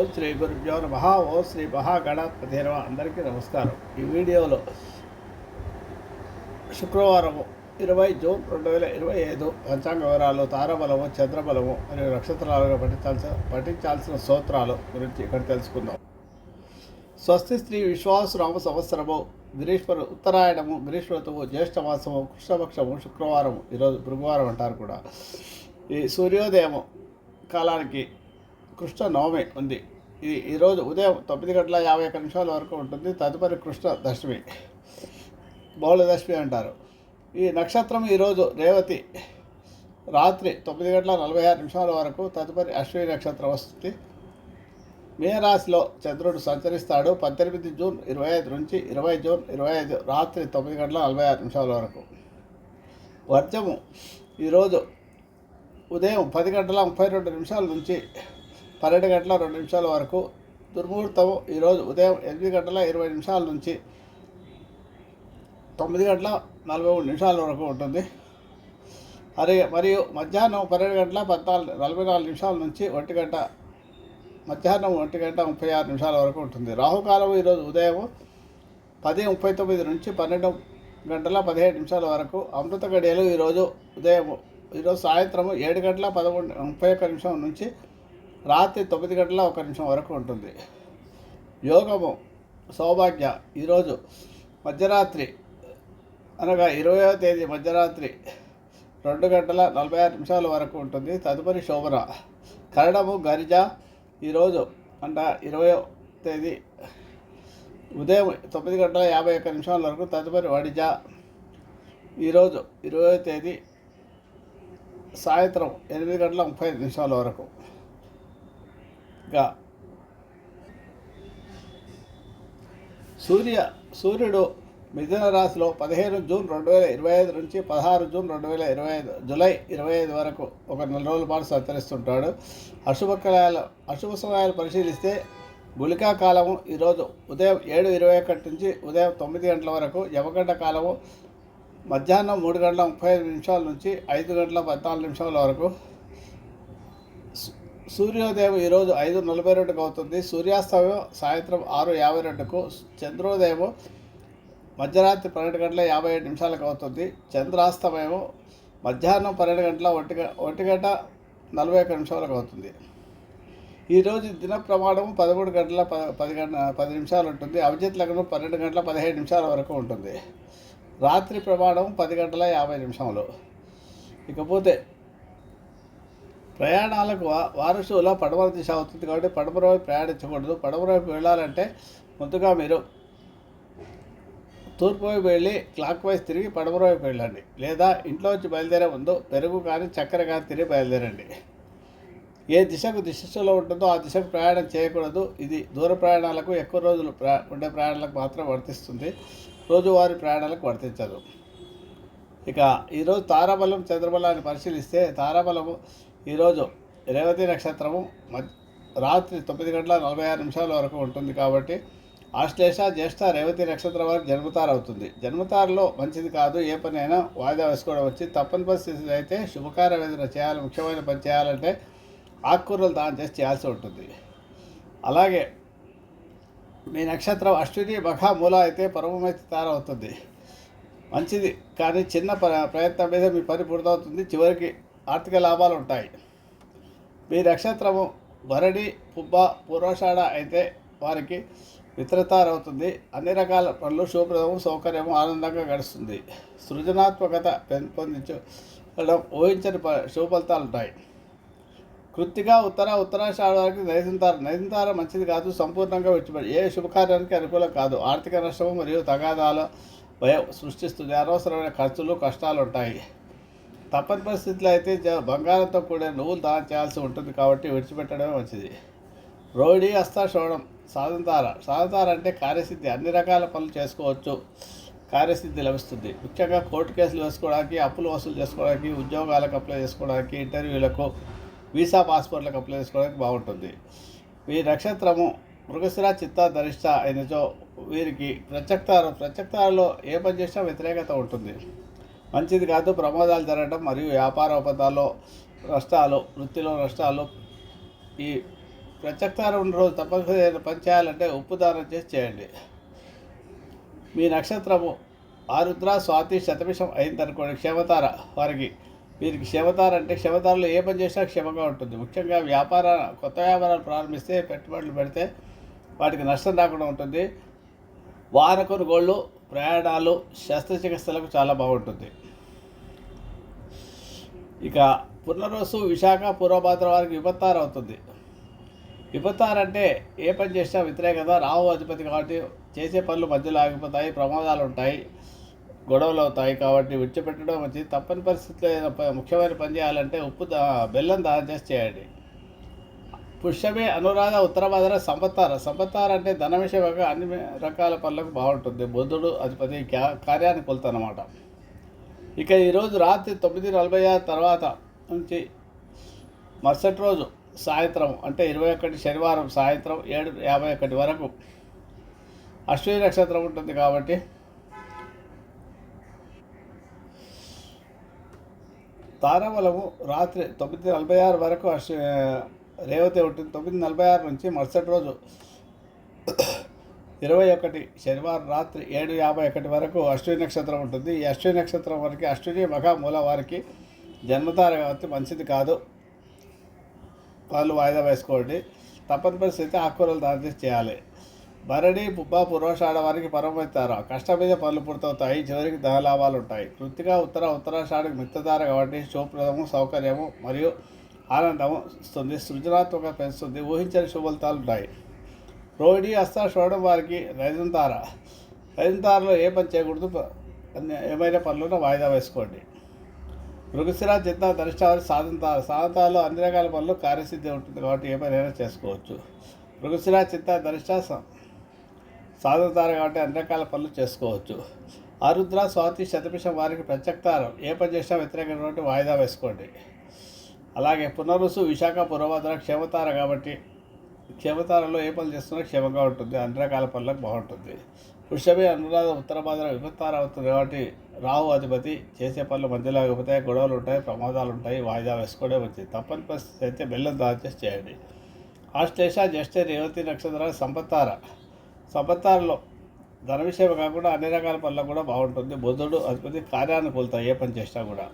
ఓం శ్రీ గురుభ్యో నమ. ఓం శ్రీ మహాగణపతి నమ. అందరికీ నమస్కారం. ఈ వీడియోలో శుక్రవారం ఇరవై జూన్ రెండు వేల ఇరవై ఐదు పంచాంగ వివరాలు తారబలము చంద్రబలము మరియు నక్షత్రాలుగా పఠించాల్సిన పఠించాల్సిన స్తోత్రాలు గురించి ఇక్కడ తెలుసుకుందాం. స్వస్తి శ్రీ విశ్వాసరామ సంవత్సరము గ్రీష్మ ఉత్తరాయణము గ్రీష్మ ఋతువు జ్యేష్ఠమాసము కృష్ణపక్షము శుక్రవారం ఈరోజు భృగువారం అంటారు కూడా. ఈ సూర్యోదయము కాలానికి కృష్ణ నవమి ఉంది. ఇది ఈరోజు ఉదయం తొమ్మిది గంటల యాభై ఒక్క నిమిషాల వరకు ఉంటుంది. తదుపరి కృష్ణ దశమి. బౌళదశమి అంటారు. ఈ నక్షత్రం ఈరోజు రేవతి. రాత్రి తొమ్మిది గంటల నలభై ఆరు నిమిషాల వరకు తదుపరి అశ్విని నక్షత్రం వస్తుంది. మేరాశిలో చంద్రుడు సంచరిస్తాడు పద్దెనిమిది జూన్ ఇరవై ఐదు నుంచి ఇరవై జూన్ ఇరవై ఐదు రాత్రి తొమ్మిది గంటల నలభై ఆరు నిమిషాల వరకు. వర్జము ఈరోజు ఉదయం పది గంటల ముప్పై రెండు నిమిషాల నుంచి పన్నెండు గంటల రెండు నిమిషాల వరకు. దుర్ముహూర్తం ఈరోజు ఉదయం ఎనిమిది గంటల ఇరవై నిమిషాల నుంచి తొమ్మిది గంటల నలభై మూడు నిమిషాల వరకు ఉంటుంది. అరే మరియు మధ్యాహ్నం పన్నెండు గంటల పద్నాలుగు నలభై నాలుగు నిమిషాల నుంచి ఒంటి గంట మధ్యాహ్నం ఒంటి గంట ముప్పై ఆరు నిమిషాల వరకు ఉంటుంది. రాహుకాలం ఈరోజు ఉదయం పది ముప్పై తొమ్మిది నుంచి పన్నెండు గంటల పదిహేడు నిమిషాల వరకు. అమృత గడియలు ఈరోజు ఉదయం ఈరోజు సాయంత్రం ఏడు గంటల పదకొండు ముప్పై ఒక్క నిమిషం నుంచి రాత్రి తొమ్మిది గంటల ఒక నిమిషం వరకు ఉంటుంది. యోగము సౌభాగ్య ఈరోజు మధ్యరాత్రి అనగా ఇరవయో తేదీ మధ్యరాత్రి రెండు గంటల నలభై ఆరు నిమిషాల వరకు ఉంటుంది. తదుపరి శోభన కరడము గరిజ ఈరోజు అంట ఇరవయో తేదీ ఉదయం తొమ్మిది గంటల యాభై ఒక్క నిమిషాల వరకు తదుపరి వడిజ ఈరోజు ఇరవయో తేదీ సాయంత్రం ఎనిమిది గంటల ముప్పై ఐదు నిమిషాల వరకు. గా. సూర్య సూర్యుడు మిథున రాశిలో పదిహేను జూన్ రెండు వేల ఇరవై ఐదు నుంచి పదహారు జూన్ రెండు వేల ఇరవై ఐదు జూలై ఇరవై ఐదు వరకు ఒక నెల రోజుల పాటు సంచరిస్తుంటాడు. అశుభ కళాలు అశుభ సమయాలు పరిశీలిస్తే గుళికా కాలము ఈరోజు ఉదయం ఏడు ఇరవై ఒకటి నుంచి ఉదయం తొమ్మిది గంటల వరకు యమగంట కాలము మధ్యాహ్నం మూడు గంటల ముప్పై ఐదు నిమిషాల నుంచి ఐదు గంటల పద్నాలుగు నిమిషాల వరకు సూర్యోదయం ఈరోజు ఐదు నలభై రెండుకు అవుతుంది. సూర్యాస్తమయం సాయంత్రం ఆరు యాభై రెండుకు చంద్రోదయం మధ్యరాత్రి పన్నెండు గంటల యాభై ఏడు నిమిషాలకు అవుతుంది. చంద్రాస్తమయము మధ్యాహ్నం పన్నెండు గంటల ఒంటి ఒంటి గంట నలభై ఒక్క నిమిషాలకు అవుతుంది. ఈరోజు దిన ప్రమాణం పదమూడు గంటల ప పది గంట పది నిమిషాలు ఉంటుంది. అభిజిత్ లగ్నం పన్నెండు గంటల పదిహేడు నిమిషాల వరకు ఉంటుంది. రాత్రి ప్రమాణం పది గంటల యాభై నిమిషంలో ఇకపోతే ప్రయాణాలకు వారసులో పడమర దిశ అవుతుంది కాబట్టి పడమర వైపు ప్రయాణించకూడదు. పడమర వైపు వెళ్ళాలంటే ముందుగా మీరు తూర్పు వైపు వెళ్ళి క్లాక్ వైజ్ తిరిగి పడమర వైపు వెళ్ళండి. లేదా ఇంట్లో వచ్చి బయలుదేరే ముందు పెరుగు కానీ చక్కెర కానీ తిరిగి బయలుదేరండి. ఏ దిశకు దిశలో ఉంటుందో ఆ దిశకు ప్రయాణం చేయకూడదు. ఇది దూర ప్రయాణాలకు ఎక్కువ రోజులు ప్రయా ఉండే ప్రయాణాలకు మాత్రం వర్తిస్తుంది. రోజువారీ ప్రయాణాలకు వర్తించదు. ఇక ఈరోజు తారాబలం చంద్రబలాన్ని పరిశీలిస్తే తారాబలము ఈరోజు రేవతి నక్షత్రము మధ్య రాత్రి తొమ్మిది గంటల నలభై ఆరు నిమిషాల వరకు ఉంటుంది కాబట్టి ఆశ్లేష జ్యేష్ఠ రేవతి నక్షత్రం వారికి జన్మతార అవుతుంది జన్మతారలో మంచిది కాదు ఏ పని అయినా వాయిదా వేసుకోవడం వచ్చి తప్పని పరిస్థితి అయితే శుభకార్యం ఏదైనా చేయాలి ముఖ్యమైన పని చేయాలంటే ఆకుకూరలు దానం చేసి చేయాల్సి ఉంటుంది. అలాగే మీ నక్షత్రం అశ్విని మఖ మూల అయితే పరమమైతే తారవుతుంది. మంచిది కానీ చిన్న ప్ర- ప్రయత్నం మీద మీ పని పూర్తవుతుంది. చివరికి ఆర్థిక లాభాలు ఉంటాయి. మీ నక్షత్రము భరణి పుబ్బ పూర్వషాఢ అయితే వారికి మిత్రతార అవుతుంది అన్ని రకాల పనులు శుభప్రదము సౌకర్యము ఆనందంగా గడుస్తుంది. సృజనాత్మకత పెంపొందించడం ఊహించని ప- శుభ ఫలితాలు ఉంటాయి. కృత్తిగా ఉత్తర ఉత్తరాషాఢ వారికి నైజంతార నైజంతార మంచిది కాదు సంపూర్ణంగా విడిచిపెట్టి ఏ శుభకార్యానికి అనుకూలం కాదు. ఆర్థిక నష్టము మరియు తగాదాల భయం సృష్టిస్తుంది. అనవసరమైన ఖర్చులు కష్టాలు ఉంటాయి. తప్పని పరిస్థితిలో అయితే జ- బంగారంతో కూడిన నువ్వులు దానం చేయాల్సి ఉంటుంది కాబట్టి విడిచిపెట్టడమే మంచిది. రోహిణి హస్త శోణం సాధంతార సాధంతార అంటే కార్యసిద్ధి. అన్ని రకాల పనులు చేసుకోవచ్చు. కార్యసిద్ధి లభిస్తుంది. ముఖ్యంగా కోర్టు కేసులు వేసుకోవడానికి అప్పులు వసూలు చేసుకోవడానికి ఉద్యోగాలకు అప్లై చేసుకోవడానికి ఇంటర్వ్యూలకు వీసా పాస్పోర్ట్లకు అప్లై చేసుకోవడానికి బాగుంటుంది. ఈ నక్షత్రము మృగశిర చిత్త ధరిష్ట అయినచో వీరికి ప్రత్యక్తారు ప్రత్యక్తారులో ఏ పని చేసినా వ్యతిరేకత ఉంటుంది. మంచిది కాదు ప్రమాదాలు జరగడం మరియు వ్యాపార ఉపతాల్లో నష్టాలు వృత్తిలో నష్టాలు. ఈ ప్రత్యక్షారం ఉన్న రోజు తప్పనిసరి పని చేయాలంటే ఉప్పు దానం చేసి చేయండి. మీ నక్షత్రము ఆరుద్ర స్వాతి శతభిషం అయిందనుకోండి క్షమతార వారికి. వీరికి క్షమతార అంటే క్షమతారలో ఏ పని చేసినా క్షమగా ఉంటుంది. ముఖ్యంగా వ్యాపార కొత్త వ్యాపారాలు ప్రారంభిస్తే పెట్టుబడులు పెడితే వాటికి నష్టం రాకుండా ఉంటుంది. వాహన కొనుగోళ్ళు ప్రయాణాలు శస్త్రచికిత్సలకు చాలా బాగుంటుంది. ఇక పునరోసు విశాఖ పూర్వభాద్ర వారికి విపత్తారు అవుతుంది. విపత్తారు అంటే ఏ పని చేసినా వ్యతిరేకత రాహు అధిపతి కాబట్టి చేసే పనులు మధ్యలో ఆగిపోతాయి ప్రమాదాలు ఉంటాయి గొడవలు అవుతాయి కాబట్టి విడిచిపెట్టడం మంచిది. తప్పని పరిస్థితిలో ఏదైనా ముఖ్యమైన పని చేయాలంటే ఉప్పు దా బెల్లం దానం చేసి చేయండి. పుష్యమే అనురాధ ఉత్తరభాద్ర సంపత్తార. సంపత్తార అంటే ధన విషయంగా అన్ని రకాల పనులకు బాగుంటుంది. బుద్ధుడు అధిపతి క్యా- కొలుతానమాట ఇక ఈరోజు రాత్రి తొమ్మిది నలభై ఆరు తర్వాత నుంచి మరుసటి రోజు సాయంత్రం అంటే ఇరవై ఒకటి శనివారం సాయంత్రం ఏడు యాభై ఒకటి వరకు అశ్విని నక్షత్రం ఉంటుంది కాబట్టి తారాబలము రాత్రి తొమ్మిది నలభై ఆరు వరకు అశ్వ రేవతి ఉంటుంది తొమ్మిది నలభై ఆరు నుంచి మరుసటి రోజు ఇరవై ఒకటి శనివారం రాత్రి ఏడు యాభై ఒకటి వరకు అశ్విని నక్షత్రం ఉంటుంది. ఈ అశ్విని నక్షత్రం వరకు అశ్విని మఘ వారికి జన్మతార కాబట్టి మంచిది కాదు. పనులు వాయిదా వేసుకోండి. తప్పని పరిస్థితి ఆకుకూరలు దాని చేయాలి. భరణి పుబ్బ పురోషాడ వారికి పరమవుతారు కష్టం మీద పనులు పూర్తవుతాయి. చివరికి ధన లాభాలు ఉంటాయి. కృతిగా ఉత్తర ఉత్తరాషాఢకి మిత్తదార కాబట్టి శుభప్రదము సౌకర్యము మరియు ఆనందం ఇస్తుంది. సృజనాత్మక పెంచుతుంది. ఊహించని శుభలతాలు ఉంటాయి రోహిణి అస్తా చూడడం వారికి రైతంతార రైతంతారలో ఏ పని చేయకూడదు. ఏమైనా పనులను వాయిదా వేసుకోండి. మృగశిర చిత్త దరిష్టావరి సాధంతార సాధంతాల్లో అన్ని రకాల పనులు కార్యసిద్ధి ఉంటుంది కాబట్టి ఏ పనైనా చేసుకోవచ్చు. మృగశిర చిత్త దరిష్ట స- సాధంతారు కాబట్టి అన్ని రకాల పనులు చేసుకోవచ్చు. ఆరుద్ర స్వాతి శతపిషం వారికి ప్రత్యక్తారం ఏ పని చేసినా వ్యతిరేకమైనటువంటి వాయిదా వేసుకోండి. అలాగే పునరుసు విశాఖ పురభద్ర క్షేమతార కాబట్టి క్షేమతారలో ఏ పనులు చేస్తున్నా క్షేమంగా ఉంటుంది. అన్ని రకాల పనులకు బాగుంటుంది. వృషభి అనురాధ ఉత్తర భాద్ర విపత్తార అవుతుంది కాబట్టి రాహు అధిపతి చేసే పనులు మధ్యలో ఆగిపోతాయి గొడవలు ఉంటాయి ప్రమాదాలు ఉంటాయి వాయిదా వేసుకోవడే వచ్చింది తప్పని పరిస్థితి అయితే బెల్లం దాచేసి చేయండి. ఆశ్లేష జ్యేష్ఠ రేవతి నక్షత్ర సంపత్తార. సంపత్తారలో ధన విషయం కాకుండా అన్ని రకాల పనులకు కూడా బాగుంటుంది. బుధుడు అధిపతి కార్యానుకూలత ఏ పని చేసినా కూడా.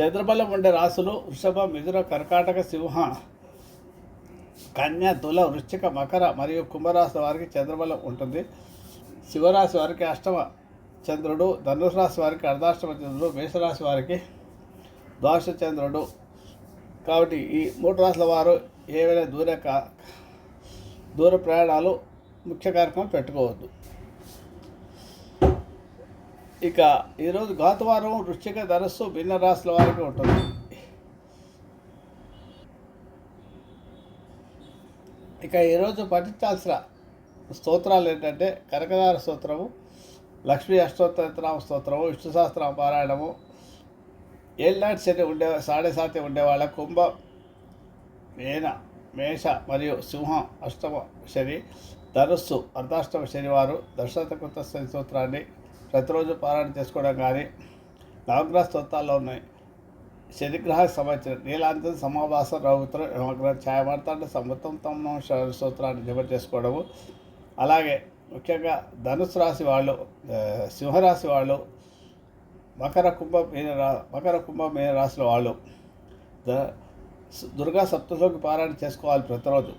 చంద్రబలం ఉండే రాసులు వృషభ మిథున కర్కాటక సింహ కన్య తుల వృశ్చిక మకర మరియు కుంభరాశి వారికి చంద్రబలం ఉంటుంది. శివరాశి వారికి అష్టమ చంద్రుడు ధనుసు రాశి వారికి అర్ధాష్టమ చంద్రుడు మేషరాశి వారికి ద్వాదశ చంద్రుడు. కాబట్టి ఈ మూడు రాశుల వారు ఏవైనా దూర కా- దూర ప్రయాణాలు ముఖ్య కార్యక్రమం పెట్టుకోవద్దు. ఇక ఈరోజు గాతవారం వృశ్చిక ధనస్సు భిన్న రాశుల వారికి ఉంటుంది. ఇక ఈరోజు పఠించాల్సిన స్తోత్రాలు ఏంటంటే కనకదార స్తోత్రము లక్ష్మీ అష్టోత్తరామ స్తోత్రము విష్ణు సహస్ర పారాయణము ఏళ్ళనాటి శని ఉండే సాడే సాతి ఉండేవాళ్ళ కుంభ మేన మేష మరియు సింహం అష్టమ శని ధనుస్సు అర్ధాష్టమ శనివారు దశరథ కృత శని స్తోత్రాన్ని ప్రతిరోజు పారాయణ చేసుకోవడం కానీ నవగ్రహ స్తోత్రాల్లో ఉన్నాయి. శనిగ్రహ సంవత్సరం నీలాంత సమావాసం రౌత్రం నవగ్రహ అంటే సమర్థం తమ స్తోత్రాన్ని జప చేసుకోవడము. అలాగే ముఖ్యంగా ధనుసు రాశి వాళ్ళు సింహరాశి వాళ్ళు మకర కుంభ మీన రా మకర కుంభ మీన రాశుల వాళ్ళు దుర్గా సప్తలోకి పారాయణ చేసుకోవాలి ప్రతిరోజు.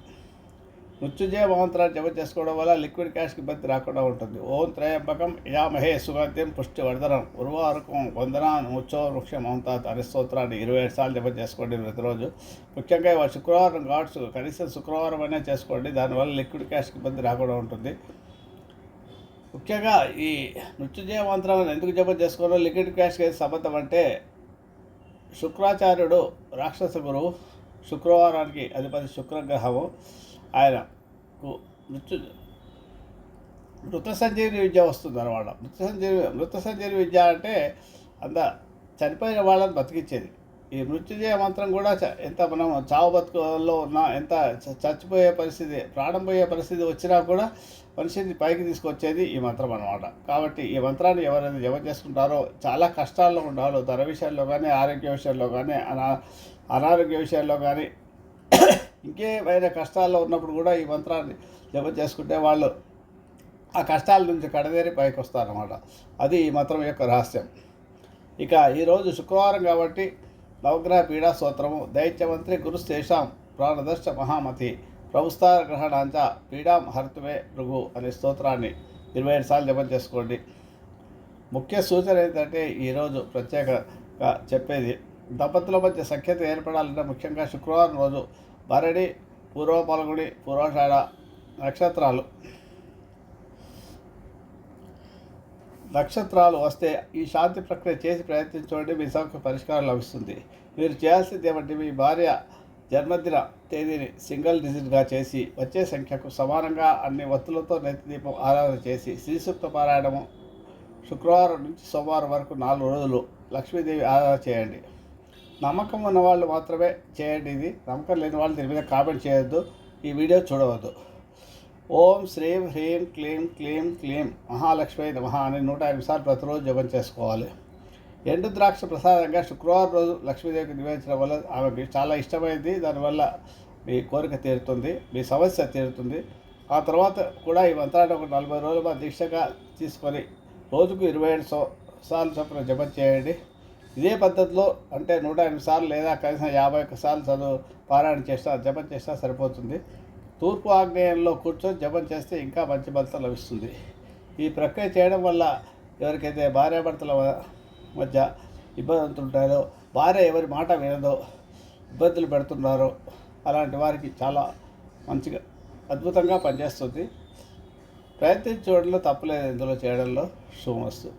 మృత్యుజయ మంత్రాన్ని జప చేసుకోవడం వల్ల లిక్విడ్ క్యాష్కి ఇబ్బంది రాకుండా ఉంటుంది. ఓం త్రయంబకం యామహే సుగంధ్యం పుష్టి వర్ధనం ఉర్వారకం వందనాన్ ముచ్చో వృక్ష మమతా అనే స్తోత్రాన్ని ఇరవై ఏడు సార్లు జప చేసుకోండి ప్రతిరోజు. ముఖ్యంగా ఇవాళ శుక్రవారం కావచ్చు కనీసం శుక్రవారం అయినా చేసుకోండి. దానివల్ల లిక్విడ్ క్యాష్కి ఇబ్బంది రాకుండా ఉంటుంది. ముఖ్యంగా ఈ మృత్యుజయ మంత్రాలను ఎందుకు జపం చేసుకోవాలో లిక్విడ్ క్యాష్కి సంబంధం అంటే శుక్రాచార్యుడు రాక్షస గురువు శుక్రవారానికి అధిపతి శుక్రగ్రహము. ఆయనకు మృత్యు మృత సంజీవిని విద్య వస్తుంది అనమాట. మృత సంజీవి మృత సంజీవి విద్య అంటే అంత చనిపోయిన వాళ్ళని బతికించేది ఈ మృత్యుజయ మంత్రం కూడా చ- ఎంత మనం చావు బతుకుల్లో ఉన్నా ఎంత చచ్చిపోయే పరిస్థితి ప్రాణం పోయే పరిస్థితి వచ్చినా కూడా మనిషిని పైకి తీసుకొచ్చేది ఈ మంత్రం అనమాట. కాబట్టి ఈ మంత్రాన్ని ఎవరైతే జమ చేసుకుంటారో చాలా కష్టాల్లో ఉండాలో ధర విషయాల్లో కానీ ఆరోగ్య విషయాల్లో కానీ అనా అనారోగ్య విషయాల్లో కానీ ఇంకేమైనా కష్టాల్లో ఉన్నప్పుడు కూడా ఈ మంత్రాన్ని జపం చేసుకుంటే వాళ్ళు ఆ కష్టాల నుంచి కడదేరి పైకి వస్తారన్నమాట అది ఈ మంత్రం యొక్క రహస్యం. ఇక ఈరోజు శుక్రవారం కాబట్టి నవగ్రహ పీడా స్తోత్రము. దైత్యమంత్రి గురుశేషాం ప్రాణదర్శ మహామతి. ప్రభుస్తార గ్రహణాంచ పీడాం హర్తుమే భృగు అనే స్తోత్రాన్ని ఇరవై ఐదు సార్లు జపం చేసుకోండి. ముఖ్య సూచన ఏంటంటే ఈరోజు ప్రత్యేకంగా చెప్పేది దంపతుల మధ్య సఖ్యత ఏర్పడాలంటే ముఖ్యంగా శుక్రవారం రోజు భరణి పూర్వ పలగుడి పూర్వాషాఢ నక్షత్రాలు. నక్షత్రాలు వస్తే ఈ శాంతి ప్రక్రియ చేసి ప్రయత్నించండి మీ సమస్య పరిష్కారం లభిస్తుంది. మీరు చేయాల్సింది ఏమంటే మీ భార్య జన్మదిన తేదీని సింగిల్ డిజిట్గా చేసి వచ్చే సంఖ్యకు సమానంగా అన్ని వత్తులతో నెత్తి దీపం ఆరాధన చేసి శ్రీసూక్త పారాయణము శుక్రవారం నుంచి సోమవారం వరకు నాలుగు రోజులు లక్ష్మీదేవి ఆరాధన చేయండి. నమ్మకం ఉన్న వాళ్ళు మాత్రమే చేయండి ఇది. నమ్మకం లేని వాళ్ళు దీని మీద కామెంట్ చేయొద్దు. ఈ వీడియో చూడవద్దు. ఓం శ్రీం హ్రీం క్లీం క్లీం క్లీం. మహాలక్ష్మి నమః అని నూట ఎనిమిది సార్లు ప్రతిరోజు జపం చేసుకోవాలి. ఎండు ద్రాక్ష ప్రసాదంగా శుక్రవారం రోజు లక్ష్మీదేవికి నివేదించడం వల్ల ఆమెకి చాలా ఇష్టమైంది. దానివల్ల మీ కోరిక తీరుతుంది మీ సమస్య తీరుతుంది. ఆ తర్వాత కూడా ఈ మంత్రాన్ని ఒక నలభై రోజుల దీక్షగా తీసుకొని రోజుకు ఇరవై ఏడు సో సార్లు చొప్పున జపం చేయండి. ఇదే పద్ధతిలో అంటే నూట ఎనిమిది సార్లు లేదా కనీసం యాభై ఒక్క సార్లు చదువు పారాయణ చేస్తా జపం చేస్తా సరిపోతుంది. తూర్పు ఆగ్నేయంలో కూర్చొని జపం చేస్తే ఇంకా మంచి ఫలితం లభిస్తుంది. ఈ ప్రక్రియ చేయడం వల్ల ఎవరికైతే భార్యాభర్తల మధ్య ఇబ్బందులు ఉంటారో భార్య ఎవరి మాట వినదో ఇబ్బందులు పెడుతున్నారో అలాంటి వారికి చాలా మంచిగా అద్భుతంగా పనిచేస్తుంది. ప్రయత్నించడంలో తప్పలేదు ఇందులో చేయడంలో శుభమస్తు